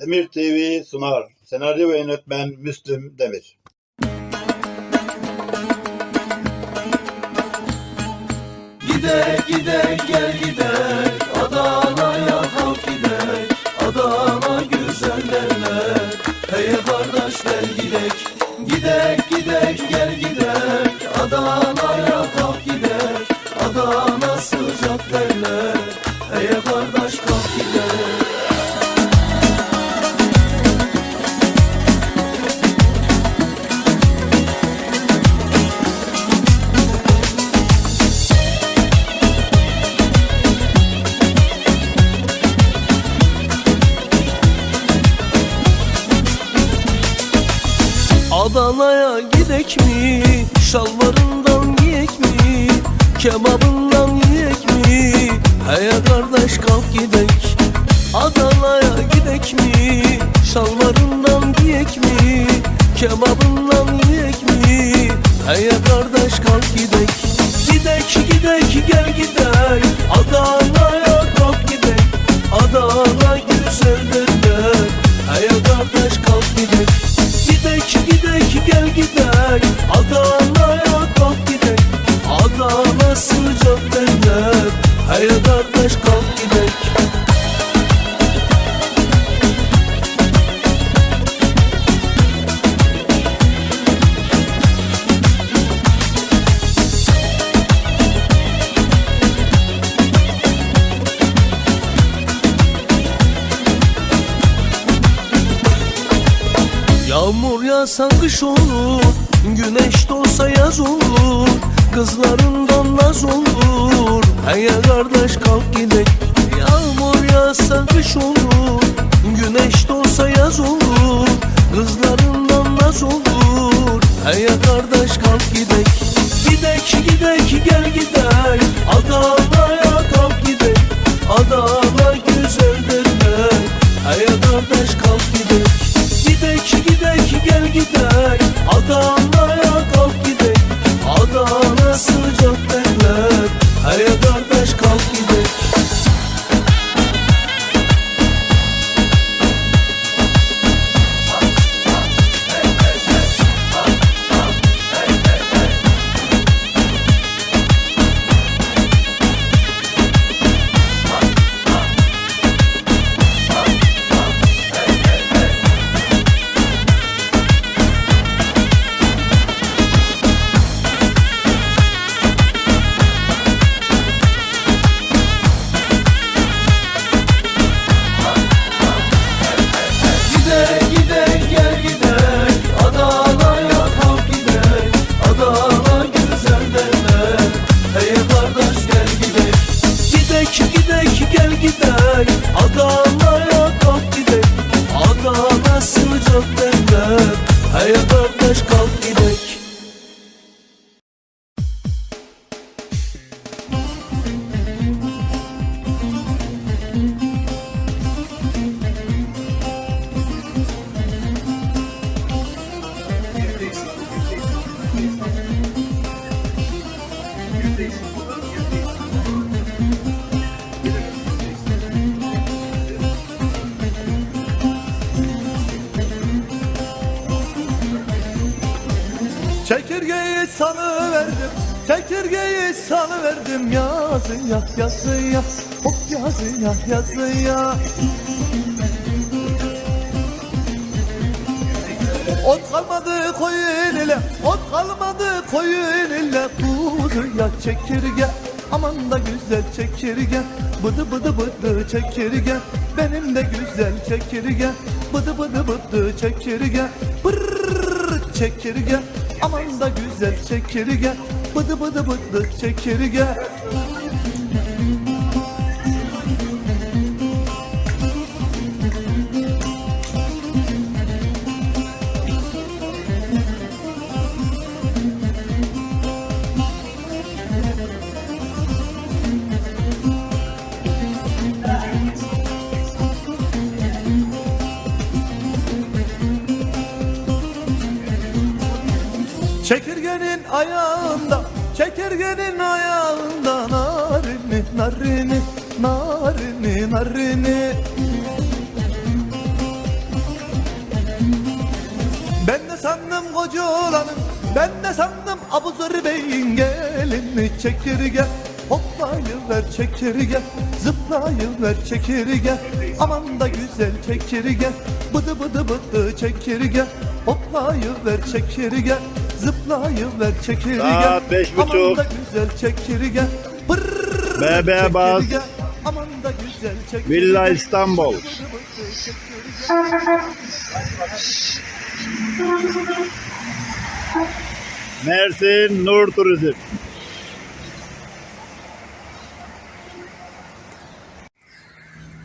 Demir TV sunar. Senaryo ve yönetmen Müslüm Demir. Gidek gidek gel gidek Adana'ya kalk gidek Adana güzel derler Hey kardeş gel gidek. Gidek gidek gel gidek Adana'ya Adana'ya gidek mi? Şalvarından giyek mi? Kebabından yiyek mi? Hey kardeş kalk gidek Adana'ya gidek mi? Şalvarından giyek mi? Kebabından yiyek mi? Hey kardeş kalk gidek Gidek gidek gel gidek Adana'ya kalk gidek Adana güzeldir gel Hey kardeş kalk gidek Gidek gidek gel Yağmur yağsa kış olur Güneş doğsa yaz olur Kızlarından naz olur. Hey kardeş kalk gidek Yağmur yağsa kış olur Güneş doğsa yaz olur Kızlarından naz olur. Hey kardeş kalk gidek Gidek gidek gel gidek gidek gel Hey kardeş kalk gidek Çekirgeyi Çekirgeyi salıverdim Yazıya yazıya Hop yazıya yazıya. Ot kalmadı koyun ile Ot kalmadı koyun ile. Kuzuya çekirge Aman da güzel çekirge. Bıdı bıdı bıdı çekirge Benim de güzel çekirge. Bıdı bıdı bıdı çekirge Pırrrr çekirge. Aman da güzel çekirge Bıdı bıdı bıdı çekirge Çekirgenin ayağında Çekirgenin ayağında narini, narini, narini, narini Ben de sandım koca olanım, ben de sandım Abu Zır Bey'in gelini. Çekirge Hoplayıver çekirge, zıplayıver çekirge Aman da güzel çekirge, bıdı bıdı bıdı çekirge Hoplayıver çekirge Zıplayıver çekirge Saat beş Aman buçuk. da güzel çekirge Pırrrr Bebe bas. çekirge. Aman da güzel çekirge Villa İstanbul. Mersin Nur Turizm.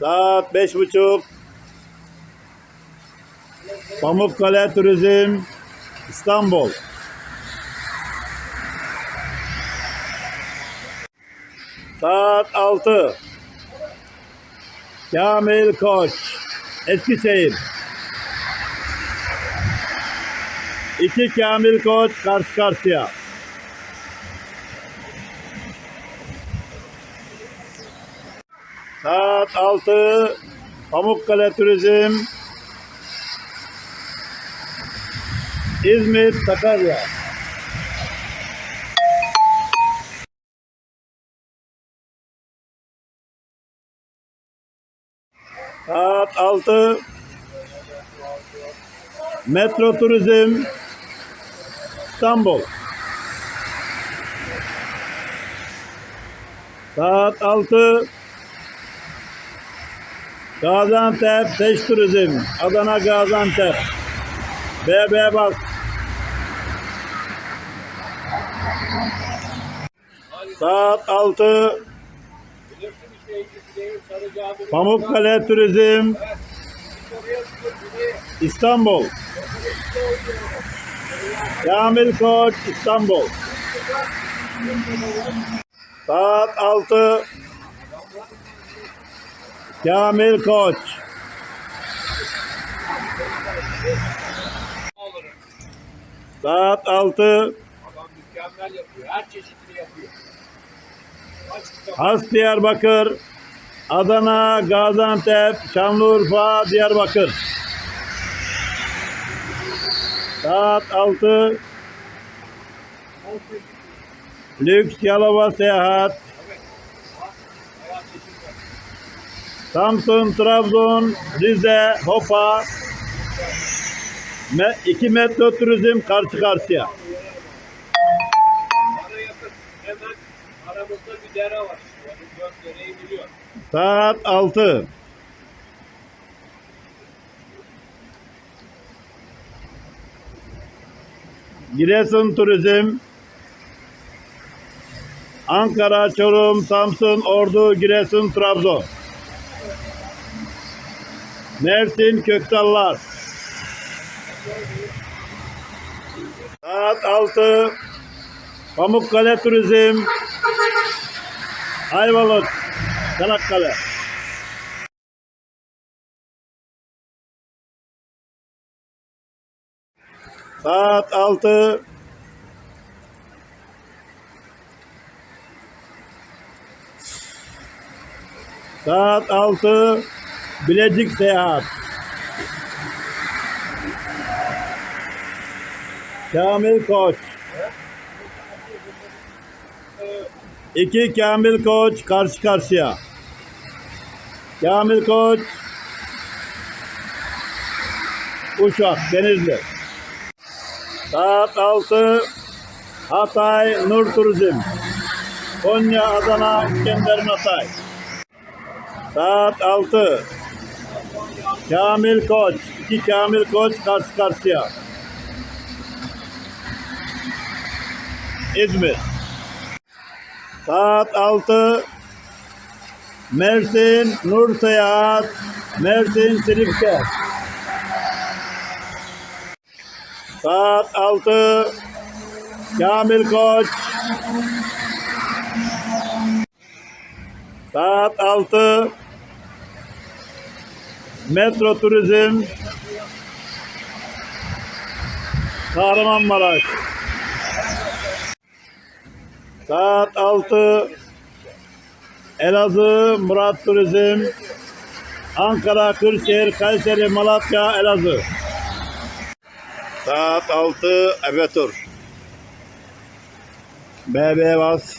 Saat beş buçuk. Pamukkale Turizm İstanbul. Saat altı. Kamil Koç Eskişehir. İki Kamil Koç karşı karşıya. Saat 6 Pamukkale Turizm İzmir Sakarya. Saat 6 Metro Turizm İstanbul. Saat 6 Gaziantep Seç Turizm Adana Gaziantep. BB Bak Saat 6 Pamukkale Turizm İstanbul Kamil Koç İstanbul Saat 6 Kamil Koç Saat 6 Adam mükemmel yapıyor. Her çeşitini yapıyor. Has Diyarbakır Adana, Gaziantep, Şanlıurfa, Diyarbakır. Saat 6 Lüks Yalova Seyahat Samsun, Trabzon, Rize, Hopa Me- iki metro turizm karşı karşıya. Aramızda bir dere var. Yani dört dereyi biliyor. Saat 6 Giresun Turizm. Ankara, Çorum, Samsun, Ordu, Giresun, Trabzon. Mersin, Köksallar. Saat 6 Pamukkale Turizm Ayvalık Çanakkale. Saat 6 Saat 6 Bilecik Seyahat. Kamil Koç İki Kamil Koç karşı karşıya. Kamil Koç Uşak Denizli. Saat 6 Hatay Nur Turizm. Konya Adana İskender Hatay. Saat 6 Kamil Koç. İki Kamil Koç karşı karşıya. İzmir. Saat 6 Mersin Nur Seyahat. Mersin Silifke Saat 6 Kamil Koç. Saat 6 Metro Turizm. Kahramanmaraş Saat 6 Elazığ Murat Turizm Ankara, Kırşehir, Kayseri, Malatya, Elazığ. Saat 6 Ebetur. BB Bas